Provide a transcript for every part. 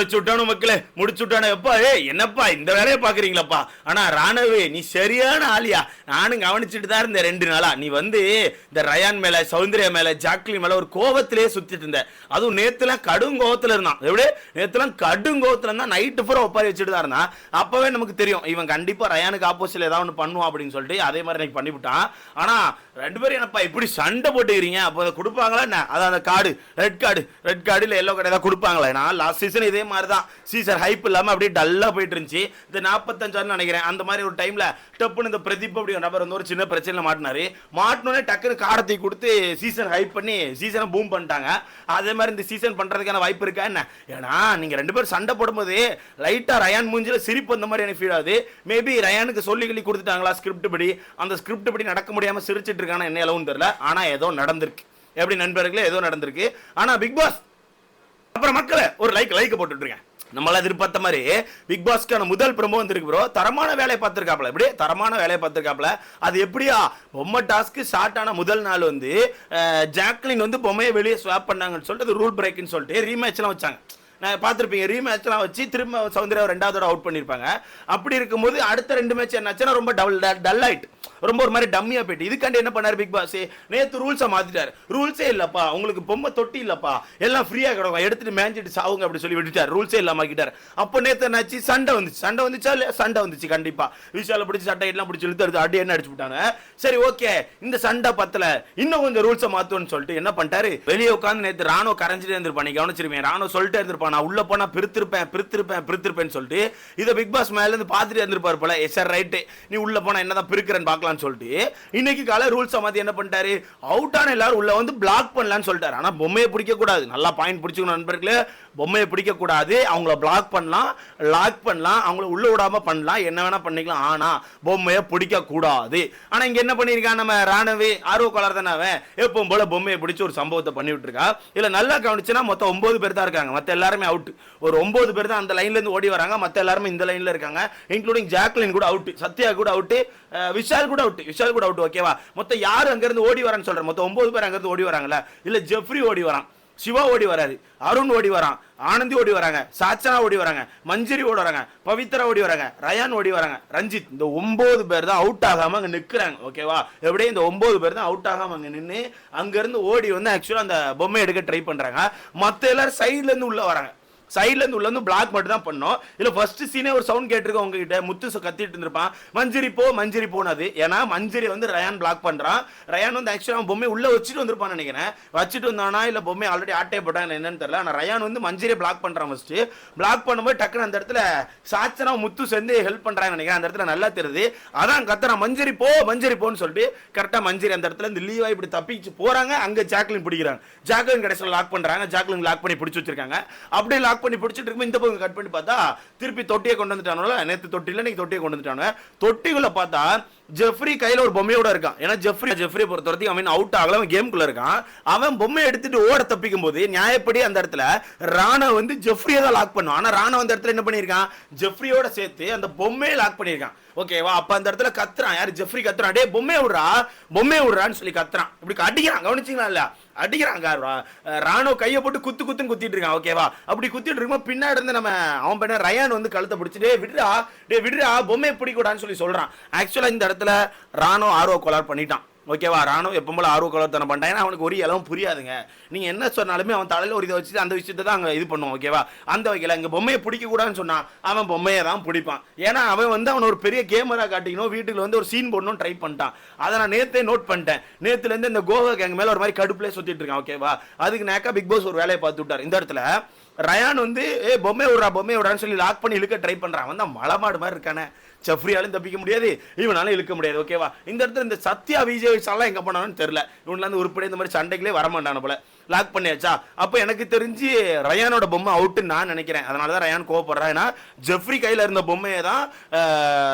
முடிச்சு மக்களே முடிச்சுட்டானு. எப்பா ஏ என்னப்பா இந்த வேலையை பாக்குறீங்களப்பா ஆனா ராணவே நீ சரியான ஆளியா? நானும் கவனிச்சுட்டு தான் இருந்தேன் ரெண்டு நாளா. நீ வந்து இந்த ரயான் மேல சௌந்தர்யா மேல ஜாக்லின் மேல ஒரு கோவத்திலேயே சுத்திட்டு இருந்த. அதுவும் நேத்துலாம் கடும் கோவத்துல இருந்தான். எப்படி? நேத்துலாம் கடும் கோவத்துல இருந்தா நைட்டு பூரா ஒப்பாரி வச்சுட்டு தான் இருந்தான். அப்பவே நமக்கு தெரியும் இவன் கண்டிப்பா ரயானுக்கு ஆப்போசிட்ல ஏதாவது ஒன்று பண்ணுவான் அப்படின்னு சொல்லிட்டு அதே மாதிரி எனக்கு பண்ணிவிட்டான் ஆனா ரெண்டு பேரும் என்னப்பா இப்படி சண்டை போட்டுக்கிறீங்க? அப்போ கொடுப்பாங்களா என்ன? அதான் அந்த card. Red card red card இல்லை எல்லோ கார்டு ஏதாவது கொடுப்பாங்களா? நான் லாஸ்ட் சீசன் இதே மாதிரி தான் சீசர் ஹைப் இல்லாமல் அப்படியே டல்லாக போயிட்டு இருந்துச்சு இந்த நாற்பத்தஞ்சான்னு நினைக்கிறேன். அந்த மாதிரி ஒரு டைமில் டப்புன்னு இந்த பிரதீப் அப்படி ஒரு நபர் வந்து ஒரு சின்ன பிரச்சனையில் மாட்டினாரு. மாட்டினோடனே டக்குன்னு காடத்தை கொடுத்து சீசன் ஹைப் பண்ணி சீசனை பூம் பண்ணிட்டாங்க. அதே மாதிரி இந்த சீசன் பண்ணுறதுக்கான வாய்ப்பு இருக்கா? என்ன? ஏன்னா நீங்கள் ரெண்டு பேரும் சண்டை போடும்போது லைட்டாக ரயான் மூஞ்சில் சிரிப்பு அந்த மாதிரி எனக்கு ஃபீல் ஆகுது. மேபி ரயானுக்கு சொல்லி கிளி கொடுத்துட்டாங்களா ஸ்கிரிப்ட் படி. அந்த ஸ்கிரிப்ட் படி நடக்க முடியாமல் சிரிச்சிட்டு இருக்கானா என்ன அளவுன்னு தெரியல. ஆனால் ஏதோ நடந்திருக்கு. எப்படி நண்பர்களே ஏதோ நடந்திருக்கு. ஆனால் பிக் பாஸ் அப்புறம் மக்களை ஒரு லைக் லைக் போட்டுருங்க நம்மள எதிர்பார்த்த மாதிரி பிக் பாஸ்க்கான முதல் ப்ரமோ வந்துருக்கு ப்ரோ தரமான வேலையை பார்த்துருக்காப்ல எப்படி? தரமான வேலையை பார்த்துருக்காப்ல அது எப்படியா? பொம்மை டாஸ்க்கு ஸ்டார்ட் ஆன முதல் நாள் வந்து ஜாக்லின் வந்து பொம்மையை வெளியே ஸ்வாப் பண்ணாங்கன்னு சொல்லிட்டு அது ரூல் பிரேக்குன்னு சொல்லிட்டு ரீமேட்ச்லாம் வச்சாங்க. பார்த்துருப்பீங்க ரீமேட்ச்லாம் வச்சு திரும்ப சவுந்தர்யா ரெண்டாவது தடவை அவுட் பண்ணியிருப்பாங்க அப்படி இருக்கும்போது அடுத்த ரெண்டு மேட்ச் என்னாச்சுன்னா ரொம்ப டபுள் டல் ஆயிட்டு ரொம்ப ஒரு மாதிரி டம்மியாக போயிட்டு. இதுக்காண்டி என்ன பண்ணார் பிக் பாஸ் நேற்று ரூல்ஸை மாற்றிட்டார் ரூல்ஸே இல்லைப்பா உங்களுக்கு பொம்மை தொட்டி இல்லைப்பா. எல்லாம் ஃப்ரீயாக கிடக்கும். எடுத்துட்டு மேஞ்சிட்டு சாவுங்க அப்படி சொல்லி விட்டுட்டார். ரூல்ஸே இல்லாம ஆக்கிட்டார். அப்போ நேற்று என்னாச்சு? சண்டை வந்துச்சு. சண்டை வந்துச்சா? இல்லையா சண்டை வந்துச்சு கண்டிப்பா. விஷால பிடிச்சி சட்டை எல்லாம் பிடிச்சி இழுத்து அடி என்ன அடிச்சு விட்டாங்க. சரி ஓகே இந்த சண்டை பத்தல. இன்னும் கொஞ்சம் ரூல்ஸை மாத்துவோம்னு சொல்லிட்டு என்ன பண்ணிட்டாரு? வெளியே உட்காந்து நேற்று ராணுவ கரைஞ்சிட்டே இருந்திருப்பான் நீ கவனிச்சிருப்பேன் ராணுவ சொல்லிட்டே இருந்திருப்பான் நான் உள்ள போனா பிரித்திருப்பேன் பிரித்திருப்பேன் பிரித்திருப்பேன்னு சொல்லிட்டு இதை பிக் பாஸ் மேல இருந்து பார்த்துட்டு இருந்திருப்பாரு போல. எஸ் சார் ரைட்டு நீ உள்ள போனா என்னதான் பிரிக்கிறேன்னு பார்க்கலாம்னு சொல்லிட்டு இன்னைக்கு காலை ரூல்ஸை மாத்தி என்ன பண்ணிட்டாரு? அவுட் ஆன எல்லாரும் உள்ள வந்து பிளாக் பண்ணலாம்னு சொல்லிட்டாரு. ஆனா பொம்மையை பிடிக்க கூடாது நல்லா பாயிண்ட் பிடிச்சிக்கணும் நண்பர்களே. பொம்மையை பிடிக்க கூடாது அவங்கள பிளாக் பண்ணலாம் லாக் பண்ணலாம். அவங்கள உள்ள விடாம பண்ணலாம். என்ன வேணா பண்ணிக்கலாம். ஆனா பொம்மையை பிடிக்க கூடாது ஆனா இங்க என்ன பண்ணிருக்கான் நம்ம ராணவி? ஆர்வ கலர் தானே அவன்? எப்பவும் போல பொம்மையை பிடிச்சி ஒரு சம்பவத்தை பண்ணி விட்டுருக்கா இல்ல நல்லா கவனிச்சுன்னா மொத்தம் ஒன்பது பேர் தான் இருக்காங்க. மத்த எல்லாரும் அவுட் ஒரு ஒன்பது பேர் தான் அந்த லைன்ல இருந்து ஓடி வராங்க. மத்த எல்லாருமே இந்த லைன்ல இருக்காங்க. இன்க்ளூடிங் ஜாக்லின் கூட அவுட் சத்யா கூட அவுட் விஷால் கூட அவுட் விஷால் கூட அவுட் ஓகேவா மொத்தம் யார் அங்க இருந்து ஓடி வரான்னு சொல்றேன் மொத்தம் ஒன்பது பேர் அங்கேருந்து ஓடி வராங்களா இல்ல ஜெஃப்ரி ஓடி வரான். சிவா ஓடி வராரு அருண் ஓடி வரான் ஆனந்தி ஓடி வராங்க சாச்சனா ஓடி வராங்க மஞ்சரி ஓடி வராங்க பவித்ரா ஓடி வராங்க ரயான் ஓடி வராங்க ரஞ்சித் இந்த ஒன்பது பேர் தான் அவுட் ஆகாம அங்க நிக்கிறாங்க ஓகேவா எப்படியே இந்த ஒன்பது பேர் தான் அவுட் ஆகாம அங்க நின்று அங்க இருந்து ஓடி வந்து ஆக்சுவலா அந்த பொம்மை எடுக்க ட்ரை பண்றாங்க. மத்த எல்லாரும் சைடுல இருந்து உள்ள வராங்க. சைடுல இருந்து உள்ள வந்து பிளாக் மட்டும் தான் பண்ணோம் இல்ல ஃபர்ஸ்ட் சீனே ஒரு சவுண்ட் கேட்டிருக்கோம் உங்ககிட்ட. முத்து கத்திட்டு இருந்திருப்பான். மஞ்சரி போ மஞ்சரி போனது ஏன்னா மஞ்சரி வந்து ரயான் பிளாக் பண்றான். ரயான் வந்து ஆக்சுவலா பொம்மை உள்ள வச்சுட்டு வந்திருப்பான் நினைக்கிறேன். வச்சுட்டு வந்தானா இல்ல பொம்மை ஆல்ரெடி ஆட்டே போட்டாங்க என்னன்னு தெரியல. ஆனா ரயான் வந்து மஞ்சரியை பிளாக் பண்றான் ஃபர்ஸ்ட் பிளாக் பண்ணும்போது டக்குனு அந்த இடத்துல சாச்சனா முத்து சேர்ந்து ஹெல்ப் பண்றாங்க நினைக்கிறேன். அந்த இடத்துல நல்லா தெரியுது. அதான் கத்துறான். மஞ்சரி போ மஞ்சரி போன்னு சொல்லிட்டு கரெக்டா மஞ்சரி அந்த இடத்துல இந்த லீவா இப்படி தப்பிச்சு போறாங்க. அங்க ஜாக்லின் பிடிக்கிறாங்க ஜாக்லின் கடைசியில் லாக் பண்றாங்க. ஜாக்லின் லாக் பண்ணி பிடிச்சி வச்சிருக்காங்க. அப்படியே லாக் பண்ணி பிடிச்சிட்டு இருக்கும் இந்த பக்கம் கட் பண்ணி பார்த்தா திருப்பி தொட்டியை கொண்டு வந்துட்டானுல நேத்து தொட்டியில் இன்னைக்கு தொட்டியை கொண்டு வந்துட்டானு தொட்டிக்குள்ள பார்த்தா ஜெஃப்ரி கையில ஒரு பொம்மையோட இருக்கான். ஏன்னா ஜெஃப்ரி ஜெஃப்ரி பொறுத்த வரைக்கும் அவன் அவுட் ஆகல அவன் கேம்குள்ள இருக்கான். அவன் பொம்மையை எடுத்துட்டு ஓட தப்பிக்கும் போது நியாயப்படி அந்த இடத்துல ராணா வந்து ஜெஃப்ரியை தான் லாக் பண்ணும் ஆனா ராணா அந்த இடத்துல என்ன பண்ணியிருக்கான்? ஜெஃப்ரியோட சேர்த்து அந்த பொம்மையை லாக் பண்ணியிருக்கான். ஓகேவா அப்ப அந்த இடத்துல கத்துறான். யாரு? ஜெஃப்ரி கத்துறான். டே பொம்மையை விடுறா. பொம்மையை விடுறான்னு சொல்லி கத்துறான். இப்படி அடிக்கிறான் கவனிச்சிங்களா இல்ல அடிக்கிறாங்க ராணுவ கையை போட்டு குத்து குத்துன்னு குத்திட்டு இருக்கான். ஓகேவா அப்படி குத்திட்டு இருக்கும்போது பின்னாடி இருந்து நம்ம அவன் பண்ண ரயான் வந்து கழுத்தை பிடிச்சி டே விடுறா. டே விடுறா. பொம்மையை பிடிக்கூடான்னு சொல்லி சொல்றான். ஆக்சுவலா இந்த இடத்துல ராணுவ ஆர்வ கொலார் பண்ணிட்டான். ஓகேவா? ராணுவம் எப்போ போல ஆர்வ கலர் பண்ணிட்டான். ஏன்னா அவனுக்கு ஒரு இளவும் புரியாதுங்க. நீங்கள் என்ன சொன்னாலுமே அவன் தலையில் ஒரு இதை வச்சு அந்த விஷயத்தை தான் அங்கே இது பண்ணுவோம் ஓகேவா? அந்த வகையில் இங்கே பொம்மையை பிடிக்கக்கூடாதுன்னு சொன்னான் அவன் பொம்மையை தான் பிடிப்பான். ஏன்னா அவன் வந்து அவன் ஒரு பெரிய கேமரா காட்டிக்கணும் வீட்டுக்கு வந்து ஒரு சீன் போடணும் ட்ரை பண்ணிட்டான். அதை நான் நேத்தே நோட் பண்ணிட்டேன். நேற்றுலேருந்து இந்த கோவா கேங் மேலே ஒரு மாதிரி கடுப்புலேயே சுற்றிட்டு இருக்கான் ஓகேவா? அதுக்கு நேக்கா பிக் பாஸ் ஒரு வேலையை பார்த்து விட்டார். இந்த இடத்துல ரயான் வந்து ஏ பொம்மை விடுறா பொம்மை விடுறான்னு சொல்லி லாக் பண்ணி இழுக்க ட்ரை பண்ணுறான் வந்தால் மலமாடு மாதிரி இருக்கானே. செஃப்ரியாலும் தப்பிக்க முடியாது இவனாலும் இழுக்க முடியாது ஓகேவா இந்த இடத்துல இந்த சத்யா விஜய் எல்லாம் எங்கே பண்ணாலும் தெரில இவனில் இருந்து உருப்படி இந்த மாதிரி சண்டைகளே வரமாட்டான போல. லாக் பண்ணியாச்சா? அப்போ எனக்கு தெரிஞ்சு ரயானோட பொம்மை அவுட்டுன்னு நான் நினைக்கிறேன். அதனால தான் ரயான் கோவப்படுறான் ஏன்னா ஜெஃப்ரி கையில் இருந்த பொம்மையை தான்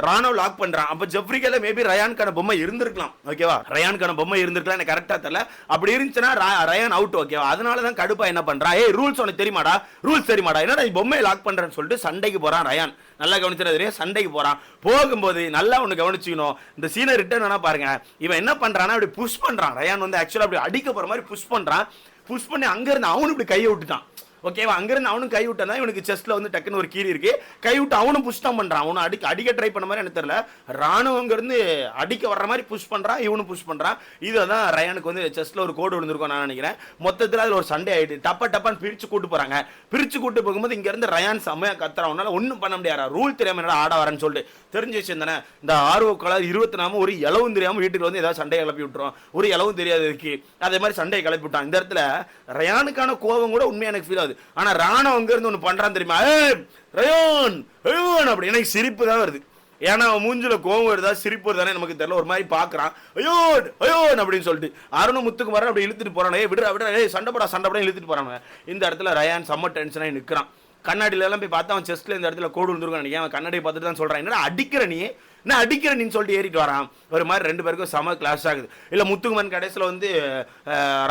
ராணோ லாக் பண்ணுறான் அப்போ ஜெஃப்ரி கையில் மேபி ரயானுக்கான பொம்மை இருந்திருக்கலாம். ஓகேவா ரயானுக்கான பொம்மை இருந்திருக்கலாம். எனக்கு கரெக்டாக தெரியல. அப்படி இருந்துச்சுன்னா ரயான் அவுட் ஓகேவா அதனால தான் கடுப்பா என்ன பண்ணுறான் ஏய் ரூல்ஸ் உனக்கு தெரியுமாடா? ரூல்ஸ் தெரியுமாடா? என்னடா பொம்மையை லாக் பண்ணுறேன்னு சொல்லிட்டு சண்டைக்கு போகிறான் ரயான். நல்லா கவனிச்சிடாதே சண்டைக்கு போகிறான் போகும்போது நல்லா ஒன்று கவனிச்சுக்கணும். இந்த சீனை ரிட்டர்ன் வேணால் பாருங்க. இவன் என்ன பண்ணுறான்னா அப்படி புஷ் பண்ணுறான் ரயான் வந்து ஆக்சுவலாக அப்படி அடிக்க போகிற மாதிரி புஷ் பண்ணுறான் புஷ் பண்ணி அங்கேருந்து அவனு இப்படி கையை விட்டுட்டான். ஓகேவா? அங்கிருந்து அவனும் கை விட்டான் இவனுக்கு செஸ்ட்ல வந்து டக்குன்னு ஒரு கீறி இருக்கு. கை விட்டு அவனும் புஷ் தான் பண்றான். அவனும் அடிக்க அடிக்க ட்ரை பண்ண மாதிரி எனக்கு தெரியல. ராணுவங்க அடிக்க வர்ற மாதிரி புஷ் பண்றான் இவனும் புஷ் பண்றான். இதுதான் ரயானுக்கு வந்து செஸ்ட்ல ஒரு கோடு விழுந்திருக்கும் நான் நினைக்கிறேன். மொத்தத்தில் அதில் ஒரு சண்டை ஆயிட்டு டப்ப டப்பான்னு பிரிச்சு கூட்டு போறாங்க. பிரிச்சு கூட்டு போகும்போது இங்க இருந்து ரயான் செம்மையா கத்துறான். அவனால ஒன்றும் பண்ண முடியாது ரூல் தெரியாம என்னடா ஆட வரேன்னு சொல்லிட்டு. தெரிஞ்சு வச்சிருந்தானே இந்த ஆர்வ கலர் இருபத்தி நாம ஒரு இளவும் தெரியாம வீட்டுக்கு வந்து ஏதாவது சண்டையை கிளப்பி விட்டுரும். ஒரு இளவும் தெரியாது இருக்கு அதே மாதிரி சண்டையை கிளப்பி விட்டான். இந்த இடத்துல ரயானுக்கான கோபம் கூட உண்மையாக எனக்கு ஃபீல் ஆகுது. ஆனா ராணவ அங்க இருந்து ஒன்று பண்றான் தெரியுமா ரயோன் ரயோன் அப்படி. எனக்கு சிரிப்பு தான் வருது. ஏன்னா அவன் மூஞ்சில கோவம் வருதா சிரிப்பு வருதானே நமக்கு தெரியல. ஒரு மாதிரி பாக்குறான். ஐயோ ஐயோன் அப்படின்னு சொல்லிட்டு. அருணும் முத்துக்கு வர அப்படி இழுத்துட்டு போறானே. விடுற விடுற ஏய் சண்டை போடா சண்டை போடா இழுத்துட்டு போறானுங்க இந்த இடத்துல ரயான் செம்ம டென்ஷனாக நிற்கிறான் கண்ணாடியில எல்லாம் போய் பார்த்தா அவன் செஸ்ட்ல இந்த இடத்துல கோடு விழுந்துருக்கான் நினைக்கிறேன். அவன் கண்ணாடியை பார்த்துட்டு தான் சொல்றான். என்னடா அடிக்கிற நீ? நான் அடிக்கிற நீன்னு சொல்லிட்டு ஏறிட்டு வரான். ஒரு மாதிரி ரெண்டு பேருக்கும் செம கிளாஸ் ஆகுது. இல்ல முத்துக்குமன் கடைசியில் வந்து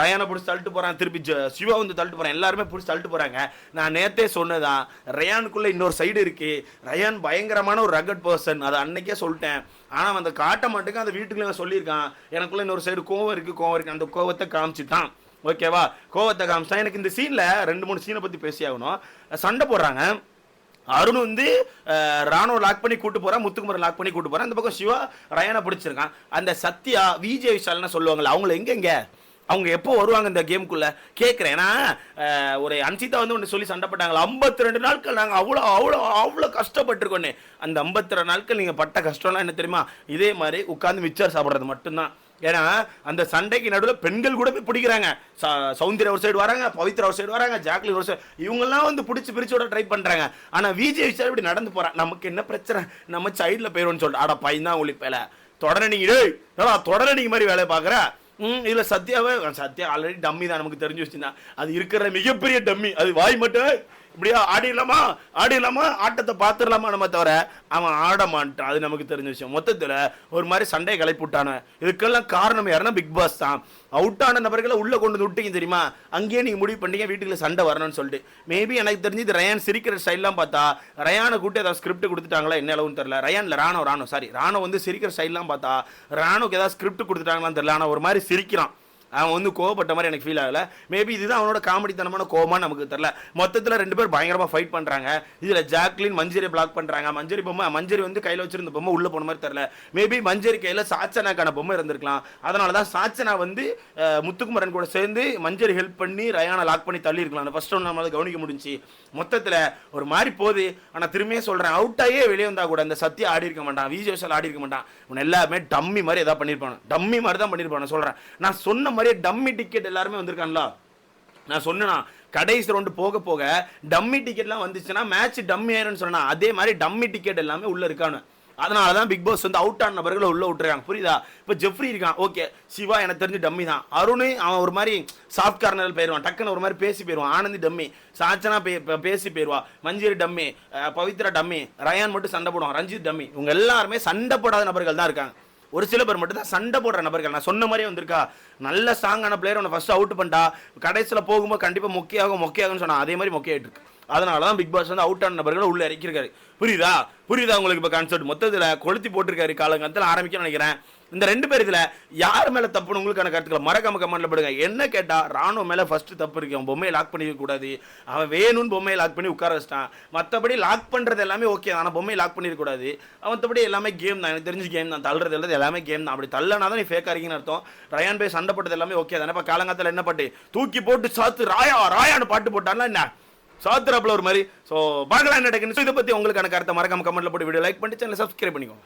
ரயானை பிடிச்சி தள்ளிட்டு போறான். திருப்பி சிவா வந்து தள்ளிட்டு போறான். எல்லாருமே பிடிச்சி தள்ளிட்டு போறாங்க. நான் நேத்தே சொன்னதான் ரயானுக்குள்ள இன்னொரு சைடு இருக்கு. ரயான் பயங்கரமான ஒரு ரகட் பர்சன் அதை அன்னைக்கே சொல்லிட்டேன். ஆனா அந்த காட்ட மாட்டுக்கு அந்த வீட்டுக்குள்ள சொல்லியிருக்கான். எனக்குள்ள இன்னொரு சைடு கோவம் இருக்கு கோவம் இருக்கு. அந்த கோவத்தை காமிச்சிட்டான். ஓகேவா கோவத்தை காமிச்சா எனக்கு இந்த சீனில் ரெண்டு மூணு சீனை பற்றி பேசி ஆகணும். சண்டை போடுறாங்க. அருண் வந்து அஹ், ராணுவ லாக் பண்ணி கூட்டு போறான் முத்துக்குமரன் லாக் பண்ணி கூட்டு போறான் அந்த பக்கம் சிவா ரயானா பிடிச்சிருக்கான். அந்த சத்யா விஜய் விஷால்னு சொல்லுவாங்கல்ல அவங்கள எங்கெங்க அவங்க எப்போ வருவாங்க இந்த கேமுக்குள்ள கேட்குறேன் ஏன்னா ஒரு அன்சிதா வந்து ஒன்று சொல்லி சண்டை போட்டாங்களா ஐம்பத்தி ரெண்டு நாட்கள் நாங்கள் அவ்வளோ அவ்வளோ அவ்வளோ கஷ்டப்பட்டிருக்கோன்னு. அந்த ஐம்பத்தி ரெண்டு நாட்கள் நீங்கள் பட்ட கஷ்டம்லாம் என்ன தெரியுமா? இதே மாதிரி உட்காந்து மிச்சர் சாப்பிட்றது மட்டும்தான். ஏன்னா அந்த சண்டைக்கு நடுவில் பெண்கள் கூட போய் பிடிக்கிறாங்க. ச- சௌந்தர்யா ஒரு சைடு வராங்க பவித்ரா ஒரு சைடு வராங்க ஜாக்லின் ஒரு சைடு இவங்கெல்லாம் வந்து பிடிச்சி பிரிச்சு விட ட்ரை பண்ணுறாங்க ஆனால் விஜய் விஷால் இப்படி நடந்து போகிறான் நமக்கு என்ன பிரச்சனை? நம்ம சைடில் போயிடும்னு சொல்லிட்டு. ஆடா பையன் தான் ஒழிப்பேல தொடர நீங்கள் தொடர நீங்கள் மாதிரி வேலையை பார்க்குற? ம் இதில் சத்யாவே சத்யா ஆல்ரெடி டம்மி தான். நமக்கு தெரிஞ்சு வச்சுருந்தா அது இருக்கிற மிகப்பெரிய டம்மி அது வாய் மட்டும் இப்படியா ஆடிடலாமா ஆடிடலாமா ஆட்டத்தை பார்த்துடலாமா நம்ம தவிர? அவன் ஆட மாட்டான். அது நமக்கு தெரிஞ்ச விஷயம். மொத்தத்தில் ஒரு மாதிரி சண்டையை கிளப்பி விட்டானு. இதுக்கெல்லாம் காரணம் யாருன்னா பிக் பாஸ் தான். அவுட்டான நபர்களை உள்ளே கொண்டு வந்து விட்டீங்க தெரியுமா? அங்கேயே நீங்க முடிவு பண்ணீங்க வீட்டுக்குள்ள சண்டை வரணும்னு சொல்லிட்டு. மேபி எனக்கு தெரிஞ்சு இது ரயான் சிரிக்கிற ஸ்டைல்லாம் பார்த்தா ரயானை கூட்டி ஏதாவது ஸ்கிரிப்ட் கொடுத்துட்டாங்களா? என்ன அளவுன்னு தெரியல. ரயானில் ராணோ ராணோ சாரி ராணோ வந்து சிரிக்கிற ஸ்டைல்லாம் பார்த்தா ராணோக்கு ஏதாவது ஸ்கிரிப்ட் கொடுத்துட்டாங்களான்னு தெரியல. ஆனால் ஒரு மாதிரி சிரிக்கிறான். அவன் வந்து கோவப்பட்ட மாதிரி எனக்கு ஃபீல் ஆகலை. மேபி இதுதான் அவனோட காமெடித்தனமான கோவமா நமக்கு தெரில மொத்தத்தில் ரெண்டு பேர் பயங்கரமாக ஃபைட் பண்ணுறாங்க இதில் ஜாக்லின் மஞ்சரி பிளாக் பண்ணுறாங்க மஞ்சரி பொம்மை மஞ்சரி வந்து கையில் வச்சிருந்த பொம்மை உள்ளே போன மாதிரி தெரில மேபி மஞ்சரி கையில் சாச்சனாக்கான பொம்மை இருந்திருக்கலாம். அதனால தான் சாச்சனா வந்து முத்துக்குமரன் கூட சேர்ந்து மஞ்சரி ஹெல்ப் பண்ணி ரயானை லாக் பண்ணி தள்ளியிருக்கலாம் ஃபர்ஸ்ட் ஒன்று நம்மளால் கவனிக்க முடிஞ்சு மொத்தத்தில் ஒரு மாதிரி போகுது. ஆனால் திரும்பியே சொல்கிறேன் அவுட் வெளியே வந்தால் கூட இந்த சத்யா ஆடி இருக்க மாட்டான். விஜய் விஷால் ஆடி இருக்க மாட்டான். இவன் எல்லாமே டம்மி மாதிரி எதாவது பண்ணியிருப்பான் டம்மி மாதிரி தான் பண்ணியிருப்பான் சொல்கிறேன் நான் சொன்ன மாதிரியே டம்மி டிக்கெட் எல்லாருமே வந்திருக்கான்ல நான் சொன்னேன்னா கடைசி ரவுண்டு போக போக டம்மி டிக்கெட்லாம் வந்துச்சுன்னா மேட்ச் டம்மி ஆயிரும்னு சொன்னா அதே மாதிரி டம்மி டிக்கெட் எல்லாமே உள்ள இருக்கானு அதனால தான் பிக் பாஸ் வந்து அவுட் ஆன நபர்களை உள்ள விட்டுருக்காங்க புரியுதா? இப்போ ஜெஃப்ரி இருக்கான். ஓகே சிவா எனக்கு தெரிஞ்சு டம்மி தான். அருண் அவன் ஒரு மாதிரி சாஃப்ட் கார்னர் போயிடுவான் டக்குன்னு ஒரு மாதிரி பேசி போயிடுவான் ஆனந்தி டம்மி சாச்சனா பே பேசி போயிடுவா மஞ்சரி டம்மி பவித்ரா டம்மி ரயான் மட்டும் சண்டை போடுவான். ரஞ்சித் டம்மி இவங்க எல்லாருமே சண்டை போடாத நபர்கள் தான் இருக்காங்க. ஒரு சில பேர் மட்டும் தான் சண்டை போடுற நபர்கள். நான் சொன்ன மாதிரியே வந்திருக்கா? நல்ல ஸ்ட்ராங்கான பிளேயர் உன்னை ஃபர்ஸ்ட் அவுட் பண்ணிட்டா கடைசியில் போகும்போது கண்டிப்பாக மொக்கையாகும் மொக்கையாகும்னு சொன்னால் அதே மாதிரி மொக்கையாயிட்டு இருக்கு. அதனால தான் பிக் பாஸ் வந்து அவுட் ஆன நபர்களை உள்ளே இறக்கிருக்காரு புரியுதா? புரியுதா உங்களுக்கு இப்போ கான்செப்ட் மொத்தத்தில் கொளுத்தி போட்டிருக்காரு காலங்கத்தில் ஆரம்பிக்கணும்னு நினைக்கிறேன். இந்த ரெண்டு பேர் இதில் யார் மேலே தப்புன்னு உங்களுக்கான கருத்துக்களை மறக்காம கமெண்ட்ல போடுங்க. என்ன கேட்டால் ராணுவ மேலே ஃபஸ்ட்டு தப்பு இருக்கு. அவன் பொம்மையை லாக் பண்ணிக்க கூடாது. அவன் வேணும்னு பொம்மையை லாக் பண்ணி உட்கார வச்சிட்டான். மற்றபடி லாக் பண்ணுறது எல்லாமே ஓகே ஆனால் பொம்மையை லாக் பண்ணிடக்கூடாது கூடாது. எல்லாமே கேம் தான். எனக்கு தெரிஞ்சு கேம் தான். தள்ளுறது எல்லாது எல்லாமே கேம் தான். அப்படி தள்ளனா தான் நீ ஃபேக்காக இருக்கீங்கன்னு அர்த்தம். ரயான் போய் சண்டை போட்டது எல்லாமே ஓகே தானே இப்போ காலங்காலத்தில் என்ன பாட்டு? தூக்கி போட்டு சாத்து ராயா ராயான்னு பாட்டு போட்டான்ல என்ன? சாத்துறாப்புல ஒரு மாதிரி. ஸோ பார்க்கலாம் என்ன நடக்குன்னு இதை பற்றி உங்களுக்கான கருத்தை மறக்காம கமெண்ட்ல போட்டு வீடியோ லைக் பண்ணி சேனல் சப்ஸ்கிரைப் பண்ணிக்கோங்க.